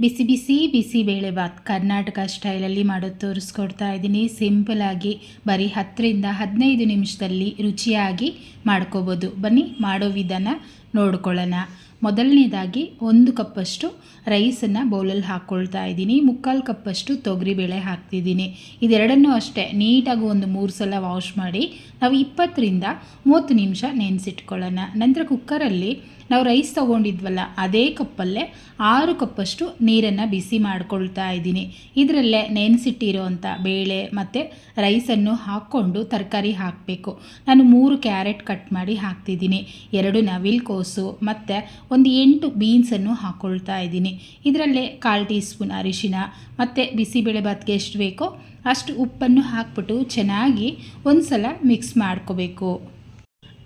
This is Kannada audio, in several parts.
ಬಿಸಿ ಬಿಸಿ ಬಿಸಿ ಬೇಳೆಬಾತ್ ಕರ್ನಾಟಕ ಸ್ಟೈಲಲ್ಲಿ ಮಾಡೋದು ತೋರಿಸ್ಕೊಡ್ತಾ ಇದ್ದೀನಿ. ಸಿಂಪಲಾಗಿ ಬರೀ ಹತ್ತರಿಂದ ಹದಿನೈದು ನಿಮಿಷದಲ್ಲಿ ರುಚಿಯಾಗಿ ಮಾಡ್ಕೋಬೋದು. ಬನ್ನಿ, ಮಾಡೋ ವಿಧಾನ ನೋಡ್ಕೊಳ್ಳೋಣ. ಮೊದಲನೇದಾಗಿ ಒಂದು ಕಪ್ಪಷ್ಟು ರೈಸನ್ನು ಬೌಲಲ್ಲಿ ಹಾಕ್ಕೊಳ್ತಾ ಇದ್ದೀನಿ. ಮುಕ್ಕಾಲು ಕಪ್ಪಷ್ಟು ತೊಗರಿಬೇಳೆ ಹಾಕ್ತಿದ್ದೀನಿ. ಇದೆರಡನ್ನೂ ಅಷ್ಟೇ ನೀಟಾಗಿ ಒಂದು ಮೂರು ಸಲ ವಾಶ್ ಮಾಡಿ ನಾವು ಇಪ್ಪತ್ತರಿಂದ ಮೂವತ್ತು ನಿಮಿಷ ನೆನೆಸಿಟ್ಕೊಳ್ಳೋಣ. ನಂತರ ಕುಕ್ಕರಲ್ಲಿ ನಾವು ರೈಸ್ ತೊಗೊಂಡಿದ್ವಲ್ಲ, ಅದೇ ಕಪ್ಪಲ್ಲೇ ಆರು ಕಪ್ಪಷ್ಟು ನೀರನ್ನು ಬಿಸಿ ಮಾಡ್ಕೊಳ್ತಾ ಇದ್ದೀನಿ. ಇದರಲ್ಲೇ ನೆನೆಸಿಟ್ಟಿರೋವಂಥ ಬೇಳೆ ಮತ್ತು ರೈಸನ್ನು ಹಾಕ್ಕೊಂಡು ತರಕಾರಿ ಹಾಕಬೇಕು. ನಾನು ಮೂರು ಕ್ಯಾರೆಟ್ ಕಟ್ ಮಾಡಿ ಹಾಕ್ತಿದ್ದೀನಿ. ಎರಡು ನವಿಲ್ ಕೋಸು ಮತ್ತು ಒಂದು ಎಂಟು ಬೀನ್ಸನ್ನು ಹಾಕ್ಕೊಳ್ತಾ ಇದ್ದೀನಿ. ಇದರಲ್ಲೇ ಕಾಲು ಟೀ ಸ್ಪೂನ್ ಅರಿಶಿನ ಮತ್ತು ಬಿಸಿಬೇಳೆಭಾತ್ಗೆ ಎಷ್ಟು ಬೇಕೋ ಅಷ್ಟು ಉಪ್ಪನ್ನು ಹಾಕ್ಬಿಟ್ಟು ಚೆನ್ನಾಗಿ ಒಂದು ಸಲ ಮಿಕ್ಸ್ ಮಾಡ್ಕೋಬೇಕು.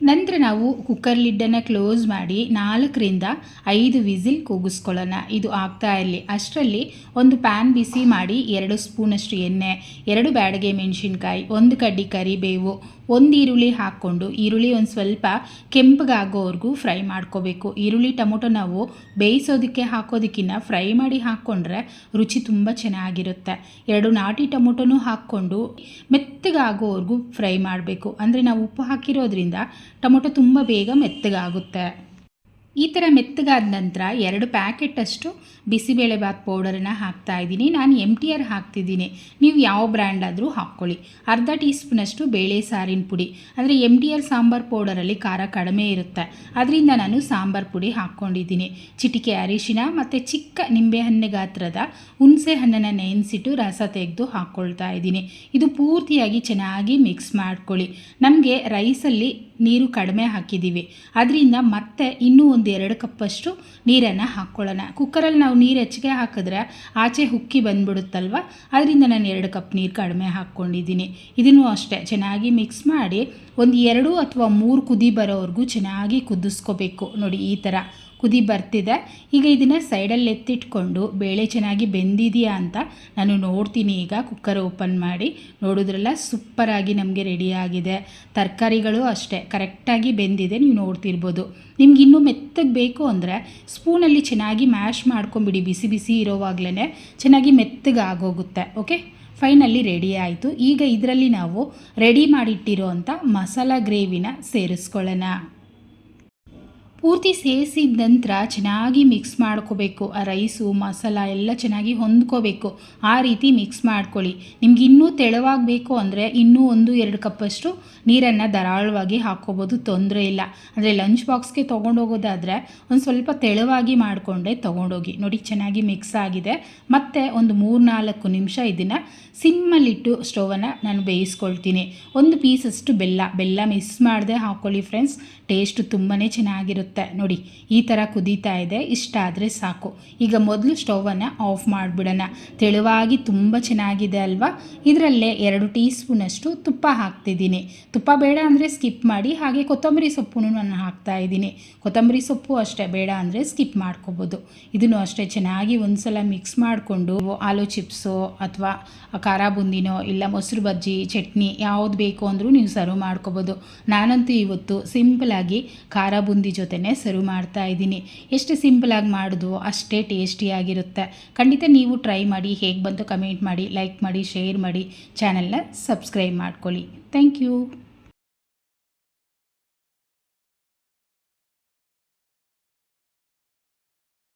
ನಂತರ ನಾವು ಕುಕ್ಕರ್ ಲಿಡ್ಡನ್ನು ಕ್ಲೋಸ್ ಮಾಡಿ ನಾಲ್ಕರಿಂದ ಐದು ವಿಸಿಲ್ ಕೂಗಿಸ್ಕೊಳ್ಳೋಣ. ಇದು ಆಗ್ತಾ ಇರಲಿ. ಅಷ್ಟರಲ್ಲಿ ಒಂದು ಪ್ಯಾನ್ ಬಿಸಿ ಮಾಡಿ ಎರಡು ಸ್ಪೂನಷ್ಟು ಎಣ್ಣೆ, ಎರಡು ಬ್ಯಾಡಗೆ ಮೆಣಸಿನ್ಕಾಯಿ, ಒಂದು ಕಡ್ಡಿ ಕರಿಬೇವು, ಒಂದು ಈರುಳ್ಳಿ ಹಾಕ್ಕೊಂಡು ಈರುಳ್ಳಿ ಒಂದು ಸ್ವಲ್ಪ ಕೆಂಪಗಾಗೋವರೆಗೂ ಫ್ರೈ ಮಾಡ್ಕೋಬೇಕು. ಈರುಳ್ಳಿ, ಟೊಮೊಟೊ ನಾವು ಬೇಯಿಸೋದಕ್ಕೆ ಹಾಕೋದಕ್ಕಿಂತ ಫ್ರೈ ಮಾಡಿ ಹಾಕ್ಕೊಂಡ್ರೆ ರುಚಿ ತುಂಬ ಚೆನ್ನಾಗಿರುತ್ತೆ. ಎರಡು ನಾಟಿ ಟೊಮೊಟೊನೂ ಹಾಕ್ಕೊಂಡು ಮೆತ್ತಗಾಗೋವರೆಗೂ ಫ್ರೈ ಮಾಡಬೇಕು. ಅಂದರೆ ನಾವು ಉಪ್ಪು ಹಾಕಿರೋದ್ರಿಂದ ಟೊಮೊಟೊ ತುಂಬ ಬೇಗ ಮೆತ್ತಗಾಗುತ್ತೆ. ಈ ಥರ ಮೆತ್ತಗಾದ ನಂತರ ಎರಡು ಪ್ಯಾಕೆಟಷ್ಟು ಬಿಸಿಬೇಳೆಬಾತ್ ಪೌಡರನ್ನ ಹಾಕ್ತಾ ಇದ್ದೀನಿ. ನಾನು ಎಂ ಟಿ ಆರ್ ಹಾಕ್ತಿದ್ದೀನಿ. ನೀವು ಯಾವ ಬ್ರ್ಯಾಂಡ್ ಆದರೂ ಹಾಕ್ಕೊಳ್ಳಿ. ಅರ್ಧ ಟೀ ಸ್ಪೂನಷ್ಟು ಬೇಳೆ ಸಾರಿನ ಪುಡಿ. ಅಂದರೆ ಎಂ ಟಿ ಆರ್ ಸಾಂಬಾರು ಪೌಡರಲ್ಲಿ ಖಾರ ಕಡಿಮೆ ಇರುತ್ತೆ. ಅದರಿಂದ ನಾನು ಸಾಂಬಾರು ಪುಡಿ ಹಾಕ್ಕೊಂಡಿದ್ದೀನಿ. ಚಿಟಿಕೆ ಅರಿಶಿನ ಮತ್ತು ಚಿಕ್ಕ ನಿಂಬೆಹಣ್ಣು ಗಾತ್ರದ ಹುಣಸೆ ಹಣ್ಣನ್ನು ನೆನೆಸಿಟ್ಟು ರಸ ತೆಗೆದು ಹಾಕ್ಕೊಳ್ತಾ ಇದ್ದೀನಿ. ಇದು ಪೂರ್ತಿಯಾಗಿ ಚೆನ್ನಾಗಿ ಮಿಕ್ಸ್ ಮಾಡ್ಕೊಳ್ಳಿ. ನಮಗೆ ರೈಸಲ್ಲಿ ನೀರು ಕಡಿಮೆ ಹಾಕಿದ್ದೀವಿ. ಅದರಿಂದ ಮತ್ತೆ ಇನ್ನೂ ಒಂದು ಎರಡು ಕಪ್ಪಷ್ಟು ನೀರನ್ನು ಹಾಕ್ಕೊಳ್ಳೋಣ ಕುಕ್ಕರಲ್ಲಿ ನಾವು ನೀರು ಹೆಚ್ಚಿಗೆ ಹಾಕಿದ್ರೆ ಆಚೆ ಹುಕ್ಕಿ ಬಂದ್ಬಿಡುತ್ತಲ್ವ? ಅದರಿಂದ ನಾನು ಎರಡು ಕಪ್ ನೀರು ಕಡಿಮೆ ಹಾಕ್ಕೊಂಡಿದ್ದೀನಿ. ಇದನ್ನು ಅಷ್ಟೇ, ಚೆನ್ನಾಗಿ ಮಿಕ್ಸ್ ಮಾಡಿ ಒಂದು ಎರಡು ಅಥವಾ ಮೂರು ಕುದಿ ಬರೋವರೆಗೂ ಚೆನ್ನಾಗಿ ಕುದಿಸ್ಕೋಬೇಕು. ನೋಡಿ ಈ ಥರ ಕುದಿ ಬರ್ತಿದೆ. ಈಗ ಇದನ್ನು ಸೈಡಲ್ಲಿ ಎತ್ತಿಟ್ಕೊಂಡು ಬೇಳೆ ಚೆನ್ನಾಗಿ ಬೆಂದಿದೆಯಾ ಅಂತ ನಾನು ನೋಡ್ತೀನಿ. ಈಗ ಕುಕ್ಕರ್ ಓಪನ್ ಮಾಡಿ ನೋಡಿದ್ರಲ್ಲ ಸೂಪರಾಗಿ ನಮಗೆ ರೆಡಿಯಾಗಿದೆ ತರಕಾರಿಗಳು ಅಷ್ಟೇ ಕರೆಕ್ಟಾಗಿ ಬೆಂದಿದೆ, ನೀವು ನೋಡ್ತಿರ್ಬೋದು. ನಿಮ್ಗೆ ಇನ್ನೂ ಮೆತ್ತಗೆ ಬೇಕು ಅಂದರೆ ಸ್ಪೂನಲ್ಲಿ ಚೆನ್ನಾಗಿ ಮ್ಯಾಶ್ ಮಾಡ್ಕೊಂಬಿಡಿ, ಬಿಸಿ ಬಿಸಿ ಇರೋವಾಗ್ಲೇ ಚೆನ್ನಾಗಿ ಮೆತ್ತಗೆ ಆಗೋಗುತ್ತೆ ಓಕೆ ಫೈನಲ್ಲಿ ರೆಡಿ ಆಯಿತು. ಈಗ ಇದರಲ್ಲಿ ನಾವು ರೆಡಿ ಮಾಡಿಟ್ಟಿರೋ ಅಂಥ ಮಸಾಲ ಗ್ರೇವಿನ ಸೇರಿಸ್ಕೊಳ್ಳೋಣ. ಪೂರ್ತಿ ಸೇರಿಸಿದ ನಂತರ ಚೆನ್ನಾಗಿ ಮಿಕ್ಸ್ ಮಾಡ್ಕೋಬೇಕು. ಆ ರೈಸು ಮಸಾಲ ಎಲ್ಲ ಚೆನ್ನಾಗಿ ಹೊಂದ್ಕೋಬೇಕು. ಆ ರೀತಿ ಮಿಕ್ಸ್ ಮಾಡ್ಕೊಳ್ಳಿ. ನಿಮ್ಗೆ ಇನ್ನೂ ತೆಳುವಾಗಬೇಕು ಅಂದರೆ ಇನ್ನೂ ಒಂದು ಎರಡು ಕಪ್ಪಷ್ಟು ನೀರನ್ನು ಧಾರಾಳವಾಗಿ ಹಾಕ್ಕೋಬೋದು. ತೊಂದರೆ ಇಲ್ಲ. ಅಂದರೆ ಲಂಚ್ ಬಾಕ್ಸ್ಗೆ ತೊಗೊಂಡೋಗೋದಾದರೆ ಒಂದು ಸ್ವಲ್ಪ ತೆಳುವಾಗಿ ಮಾಡಿಕೊಂಡೆ ತೊಗೊಂಡೋಗಿ. ನೋಡಿ ಚೆನ್ನಾಗಿ ಮಿಕ್ಸ್ ಆಗಿದೆ. ಮತ್ತು ಒಂದು ಮೂರು ನಾಲ್ಕು ನಿಮಿಷ ಇದನ್ನು ಸಿಮ್ಮಲ್ಲಿಟ್ಟು ಸ್ಟೋವನ್ನು ನಾನು ಬೇಯಿಸ್ಕೊಳ್ತೀನಿ. ಒಂದು ಪೀಸಷ್ಟು ಬೆಲ್ಲ. ಬೆಲ್ಲ ಮಿಸ್ ಮಾಡದೆ ಹಾಕ್ಕೊಳ್ಳಿ ಫ್ರೆಂಡ್ಸ್ ಟೇಸ್ಟು ತುಂಬಾ ಚೆನ್ನಾಗಿರುತ್ತೆ. ನೋಡಿ, ಈ ಥರ ಕುದೀತಾ ಇದೆ. ಇಷ್ಟ ಆದರೆ ಸಾಕು. ಈಗ ಮೊದಲು ಸ್ಟೌವನ್ನು ಆಫ್ ಮಾಡಿಬಿಡೋಣ. ತೆಳುವಾಗಿ ತುಂಬ ಚೆನ್ನಾಗಿದೆ ಅಲ್ವಾ? ಇದರಲ್ಲೇ ಎರಡು ಟೀ ಸ್ಪೂನಷ್ಟು ತುಪ್ಪ ಹಾಕ್ತಿದ್ದೀನಿ. ತುಪ್ಪ ಬೇಡ ಅಂದರೆ ಸ್ಕಿಪ್ ಮಾಡಿ, ಹಾಗೆ ಕೊತ್ತಂಬರಿ ಸೊಪ್ಪು ನಾನು ಹಾಕ್ತಾ ಇದ್ದೀನಿ. ಕೊತ್ತಂಬರಿ ಸೊಪ್ಪು ಅಷ್ಟೇ ಬೇಡ ಅಂದರೆ ಸ್ಕಿಪ್ ಮಾಡ್ಕೋಬೋದು. ಇದನ್ನು ಅಷ್ಟೇ ಚೆನ್ನಾಗಿ ಒಂದ್ಸಲ ಮಿಕ್ಸ್ ಮಾಡಿಕೊಂಡು, ಆಲೂ ಚಿಪ್ಸು ಅಥವಾ ಖಾರ ಬುಂದಿನೋ ಇಲ್ಲ ಮೊಸರು ಬಜ್ಜಿ, ಚಟ್ನಿ ಯಾವ್ದು ಬೇಕು ಅಂದರೂ ನೀವು ಸರ್ವ್ ಮಾಡ್ಕೋಬೋದು. ನಾನಂತೂ ಇವತ್ತು ಸಿಂಪಲಾಗಿ ಖಾರ ಬುಂದಿ ಜೊತೆನೇ ಸರ್ವ್ ಮಾಡ್ತಾ ಇದ್ದೀನಿ. ಎಷ್ಟು ಸಿಂಪಲಾಗಿ ಮಾಡೋದು ಅಷ್ಟೇ ಟೇಸ್ಟಿಯಾಗಿರುತ್ತೆ ಖಂಡಿತ ನೀವು ಟ್ರೈ ಮಾಡಿ, ಹೇಗೆ ಬಂತು ಕಮೆಂಟ್ ಮಾಡಿ, ಲೈಕ್ ಮಾಡಿ, ಶೇರ್ ಮಾಡಿ, ಚಾನಲ್ನ ಸಬ್ಸ್ಕ್ರೈಬ್ ಮಾಡ್ಕೊಳ್ಳಿ. Thank you.